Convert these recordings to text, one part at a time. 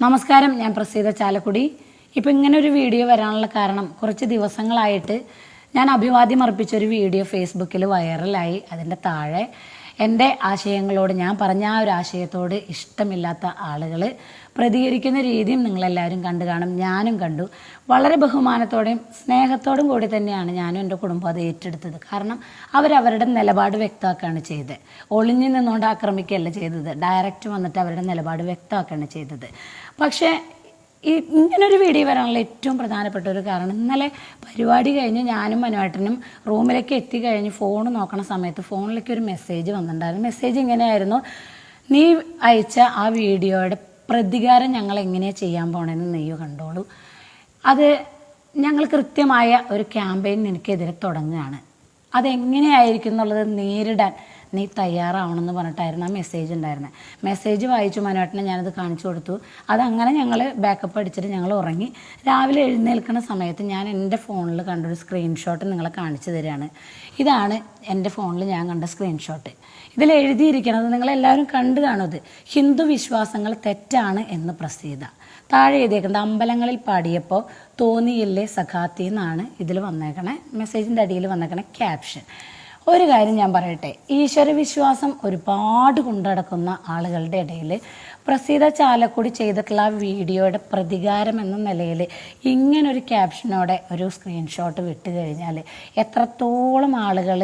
നമസ്കാരം ഞാൻ പ്രസീത ചാലക്കുടി. ഇപ്പം ഇങ്ങനെ ഒരു വീഡിയോ വരാനുള്ള കാരണം കുറച്ച് ദിവസങ്ങളായിട്ട് ഞാൻ അഭിവാദ്യം അർപ്പിച്ച ഒരു വീഡിയോ ഫേസ്ബുക്കിൽ വൈറലായി അതിന്റെ താഴെ എന്റെ ആശയങ്ങളോട് ഞാൻ പറഞ്ഞ ആ ഒരു ആശയത്തോട് ഇഷ്ടമില്ലാത്ത ആളുകൾ പ്രതികരിക്കുന്ന രീതിയും നിങ്ങളെല്ലാവരും കണ്ടു കാണും ഞാനും കണ്ടു. വളരെ ബഹുമാനത്തോടെയും സ്നേഹത്തോടും കൂടി തന്നെയാണ് ഞാനും എന്റെ കുടുംബം അത് ഏറ്റെടുത്തത്. കാരണം അവരവരുടെ നിലപാട് വ്യക്തമാക്കുകയാണ് ചെയ്തത്. ഒളിഞ്ഞു നിന്നുകൊണ്ട് ആക്രമിക്കുകയല്ല ചെയ്തത്. ഡയറക്റ്റ് വന്നിട്ട് അവരുടെ നിലപാട് വ്യക്തമാക്കുകയാണ് ചെയ്തത്. പക്ഷേ ഇങ്ങനൊരു വീഡിയോ വരാനുള്ള ഏറ്റവും പ്രധാനപ്പെട്ട ഒരു കാരണം ഇന്നലെ പരിപാടി കഴിഞ്ഞ് ഞാനും മനുവേട്ടനും റൂമിലേക്ക് എത്തി കഴിഞ്ഞ് ഫോൺ നോക്കണ സമയത്ത് ഫോണിലേക്ക് ഒരു മെസ്സേജ് വന്നിട്ടുണ്ടായിരുന്നു. മെസ്സേജ് ഇങ്ങനെയായിരുന്നു നീ അയച്ച ആ വീഡിയോയുടെ പ്രതികാരം ഞങ്ങൾ എങ്ങനെയാണ് ചെയ്യാൻ പോകണമെന്ന് നെയ്യോ കണ്ടോളൂ. അത് ഞങ്ങൾ കൃത്യമായ ഒരു ക്യാമ്പയിൻ നിനക്കെതിരെ തുടങ്ങുകയാണ്. അതെങ്ങനെയായിരിക്കും എന്നുള്ളത് നേരിടാൻ നീ തയ്യാറാവണമെന്ന് പറഞ്ഞിട്ടായിരുന്നു ആ മെസ്സേജ് ഉണ്ടായിരുന്നത് മെസ്സേജ് വായിച്ചു മനുവേട്ടനെ ഞാനത് കാണിച്ചു കൊടുത്തു. അതങ്ങനെ ഞങ്ങൾ ബാക്കപ്പ് അടിച്ചിട്ട് ഞങ്ങൾ ഉറങ്ങി. രാവിലെ എഴുന്നേൽക്കുന്ന സമയത്ത് ഞാൻ എന്റെ ഫോണിൽ കണ്ടൊരു സ്ക്രീൻഷോട്ട് നിങ്ങളെ കാണിച്ചു തരികയാണ് ഇതാണ് എന്റെ ഫോണിൽ ഞാൻ കണ്ട സ്ക്രീൻഷോട്ട് ഇതിൽ എഴുതിയിരിക്കുന്നത് നിങ്ങളെല്ലാവരും കണ്ടു കാണുന്നത് ഹിന്ദു വിശ്വാസങ്ങൾ തെറ്റാണ് എന്ന് പ്രസീത താഴെ എഴുതിയേക്കുന്നത് അമ്പലങ്ങളിൽ പാടിയപ്പോൾ തോന്നിയില്ലേ സഖാത്തി എന്നാണ് ഇതിൽ വന്നേക്കണേ. മെസ്സേജിന്റെ അടിയിൽ വന്നേക്കണേ ക്യാപ്ഷൻ ഒരു കാര്യം ഞാൻ പറയട്ടെ. ഈശ്വര വിശ്വാസം ഒരുപാട് കൊണ്ടുനടക്കുന്ന ആളുകളുടെ ഇടയിൽ പ്രസീത ചാലക്കുടി ചെയ്തിട്ടുള്ള ആ വീഡിയോയുടെ പ്രതികാരം എന്ന നിലയിൽ ഇങ്ങനൊരു ക്യാപ്ഷനോടെ ഒരു സ്ക്രീൻഷോട്ട് വിട്ട് കഴിഞ്ഞാൽ എത്രത്തോളം ആളുകൾ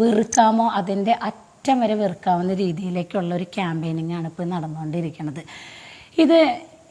വെറുക്കാമോ അതിന്റെ അറ്റം വരെ വെറുക്കാവുന്ന രീതിയിലേക്കുള്ള ഒരു ക്യാമ്പയിനിങ് ആണ് ഇപ്പോൾ നടന്നുകൊണ്ടിരിക്കുന്നത് ഇത്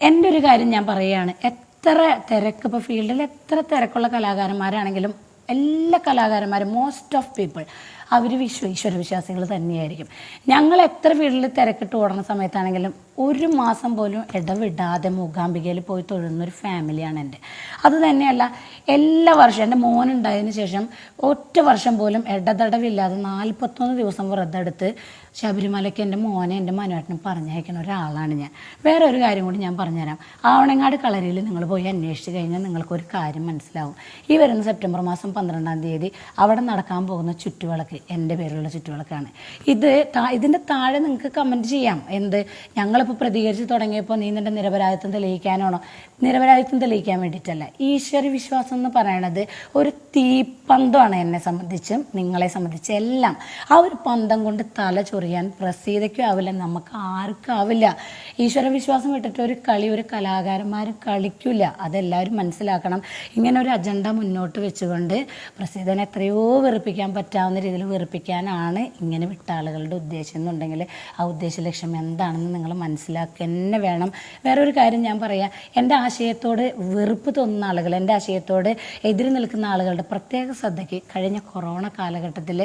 എന്റെ ഒരു കാര്യം ഞാൻ പറയുകയാണ്. എത്ര തിരക്ക് ഇപ്പോൾ ഫീൽഡിൽ എത്ര തിരക്കുള്ള കലാകാരന്മാരാണെങ്കിലും എല്ലാ കലാകാരന്മാരും മോസ്റ്റ് ഓഫ് പീപ്പിൾ അവർ വിശ്വ ഈശ്വര വിശ്വാസികൾ തന്നെയായിരിക്കും. ഞങ്ങൾ എത്ര വീട്ടിൽ തിരക്കിട്ട് ഓടുന്ന സമയത്താണെങ്കിലും ഒരു മാസം പോലും ഇടവിടാതെ മൂകാംബികയിൽ പോയി തൊഴുന്നൊരു ഫാമിലിയാണ് എന്റെ. അത് തന്നെയല്ല എല്ലാ വർഷവും എന്റെ മോനുണ്ടായതിനു ശേഷം ഒറ്റ വർഷം പോലും ഇടതടവില്ലാതെ നാൽപ്പത്തൊന്ന് ദിവസം വ്രതെടുത്ത് ശബരിമലയ്ക്ക് എന്റെ മോനെ എന്റെ മനുവേട്ടനും പറഞ്ഞയക്കുന്ന ഒരാളാണ് ഞാൻ. വേറെ ഒരു കാര്യം കൂടി ഞാൻ പറഞ്ഞുതരാം. ആവണങ്ങാട് കളരിയിൽ നിങ്ങൾ പോയി അന്വേഷിച്ച് കഴിഞ്ഞാൽ നിങ്ങൾക്കൊരു കാര്യം മനസ്സിലാവും. ഈ വരുന്ന സെപ്റ്റംബർ മാസം പന്ത്രണ്ടാം തീയതി അവിടെ നടക്കാൻ പോകുന്ന ചുറ്റുവിളക്ക് എന്റെ പേരിലുള്ള ചുറ്റുവിളക്കാണ്. ഇത് ഇതിന്റെ താഴെ നിങ്ങൾക്ക് കമന്റ് ചെയ്യാം. എന്ത്? ഞങ്ങളിപ്പോൾ പ്രതികരിച്ച് തുടങ്ങിയപ്പോൾ നീ നിന്റെ നിരപരാധിത്വം തെളിയിക്കാനാണോ? നിരപരാധിത്വം തെളിയിക്കാൻ വേണ്ടിയിട്ടല്ല. ഈശ്വര വിശ്വാസം എന്ന് പറയണത് ഒരു തീപ്പന്തമാണ് എന്നെ സംബന്ധിച്ചും നിങ്ങളെ സംബന്ധിച്ചും എല്ലാം. ആ ഒരു പന്തം കൊണ്ട് തല ചൊറിയാൻ പ്രസീതയ്ക്കും ആവില്ല നമുക്ക് ആർക്കും ആവില്ല. ഈശ്വര വിശ്വാസം വിട്ടിട്ട് ഒരു കളി ഒരു കലാകാരന്മാർ കളിക്കില്ല അതെല്ലാവരും മനസ്സിലാക്കണം. ഇങ്ങനെ ഒരു അജണ്ട മുന്നോട്ട് വെച്ചുകൊണ്ട് പ്രസീതനെ എത്രയോ വെറുപ്പിക്കാൻ പറ്റാവുന്ന രീതിയിൽ വെറുപ്പിക്കാനാണ് ഇങ്ങനെ വിട്ട ആളുകളുടെ ഉദ്ദേശം എന്നുണ്ടെങ്കിൽ ആ ഉദ്ദേശ ലക്ഷ്യം എന്താണെന്ന് നിങ്ങൾ മനസ്സിലാക്കുക തന്നെ വേണം. വേറൊരു കാര്യം ഞാൻ പറയാം. എന്റെ ആശയത്തോട് വെറുപ്പ് തോന്നുന്ന ആളുകൾ എന്റെ ആശയത്തോട് എതിര് നിൽക്കുന്ന ആളുകളുടെ പ്രത്യേക ശ്രദ്ധയ്ക്ക് കഴിഞ്ഞ കൊറോണ കാലഘട്ടത്തിൽ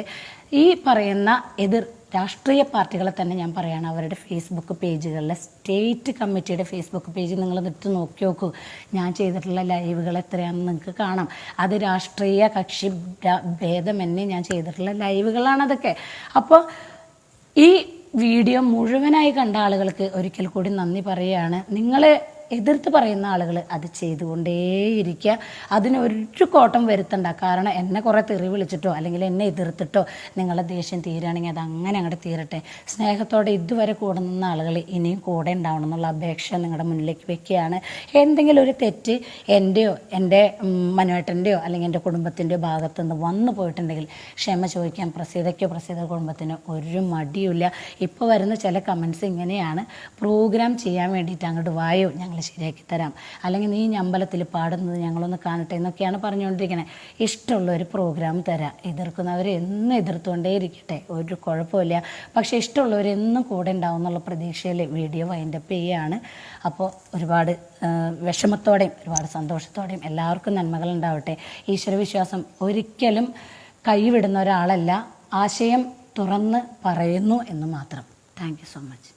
ഈ പറയുന്ന എതിർ രാഷ്ട്രീയ പാർട്ടികളെ തന്നെ ഞാൻ പറയുകയാണ് അവരുടെ ഫേസ്ബുക്ക് പേജുകളിലെ സ്റ്റേറ്റ് കമ്മിറ്റിയുടെ ഫേസ്ബുക്ക് പേജ് നിങ്ങൾ എന്നിട്ട് നോക്കി നോക്കൂ. ഞാൻ ചെയ്തിട്ടുള്ള ലൈവുകൾ എത്രയാണെന്ന് നിങ്ങൾക്ക് കാണാം. അത് രാഷ്ട്രീയ കക്ഷി ഭേദമന്യേ ഞാൻ ചെയ്തിട്ടുള്ള ലൈവുകളാണ് അതൊക്കെ. അപ്പോൾ ഈ വീഡിയോ മുഴുവനായി കണ്ട ആളുകൾക്ക് ഒരിക്കൽ കൂടി നന്ദി പറയുകയാണ് നിങ്ങൾ എതിർത്ത് പറയുന്ന ആളുകൾ അത് ചെയ്തുകൊണ്ടേയിരിക്കുക. അതിന് ഒരു കോട്ടം വരുത്തണ്ട. കാരണം എന്നെ കുറേ തെറി വിളിച്ചിട്ടോ അല്ലെങ്കിൽ എന്നെ എതിർത്തിട്ടോ നിങ്ങളുടെ ദേഷ്യം തീരുകയാണെങ്കിൽ അത് അങ്ങനെ അങ്ങോട്ട് തീരട്ടെ. സ്നേഹത്തോടെ ഇതുവരെ കൂടെ നിന്ന ആളുകൾ ഇനിയും കൂടെ ഉണ്ടാവണം എന്നുള്ള അപേക്ഷ നിങ്ങളുടെ മുന്നിലേക്ക് വെക്കുകയാണ്. എന്തെങ്കിലും ഒരു തെറ്റ് എന്റെയോ എന്റെ മനുവേട്ടന്റെയോ അല്ലെങ്കിൽ എന്റെ കുടുംബത്തിന്റെയോ ഭാഗത്തു നിന്ന് വന്നു പോയിട്ടുണ്ടെങ്കിൽ ക്ഷമ ചോദിക്കാൻ പ്രസീതയ്ക്കോ പ്രസീത കുടുംബത്തിനോ ഒരു മടിയുമില്ല. ഇപ്പോൾ വരുന്ന ചില കമൻസ് ഇങ്ങനെയാണ്. പ്രോഗ്രാം ചെയ്യാൻ വേണ്ടിയിട്ട് അങ്ങോട്ട് വായോ ഞങ്ങൾ ശരിയാക്കി തരാം. അല്ലെങ്കിൽ നീ ഈ അമ്പലത്തിൽ പാടുന്നത് ഞങ്ങളൊന്ന് കാണട്ടെ എന്നൊക്കെയാണ് പറഞ്ഞുകൊണ്ടിരിക്കുന്നത് ഇഷ്ടമുള്ള ഒരു പ്രോഗ്രാം തരാം. എതിർക്കുന്നവർ എന്നും എതിർത്തുകൊണ്ടേ ഇരിക്കട്ടെ. ഒരു കുഴപ്പമില്ല. പക്ഷേ ഇഷ്ടമുള്ളവരെന്നും കൂടെ ഉണ്ടാവും എന്നുള്ള പ്രതീക്ഷയിൽ വീഡിയോ വൈൻഡപ്പ് ചെയ്യുകയാണ് അപ്പോൾ ഒരുപാട് വിഷമത്തോടെയും ഒരുപാട് സന്തോഷത്തോടെയും എല്ലാവർക്കും നന്മകൾ ഉണ്ടാവട്ടെ. ഈശ്വരവിശ്വാസം ഒരിക്കലും കൈവിടുന്ന ഒരാളല്ല. ആശയം തുറന്ന് പറയുന്നു എന്ന് മാത്രം. Thank so much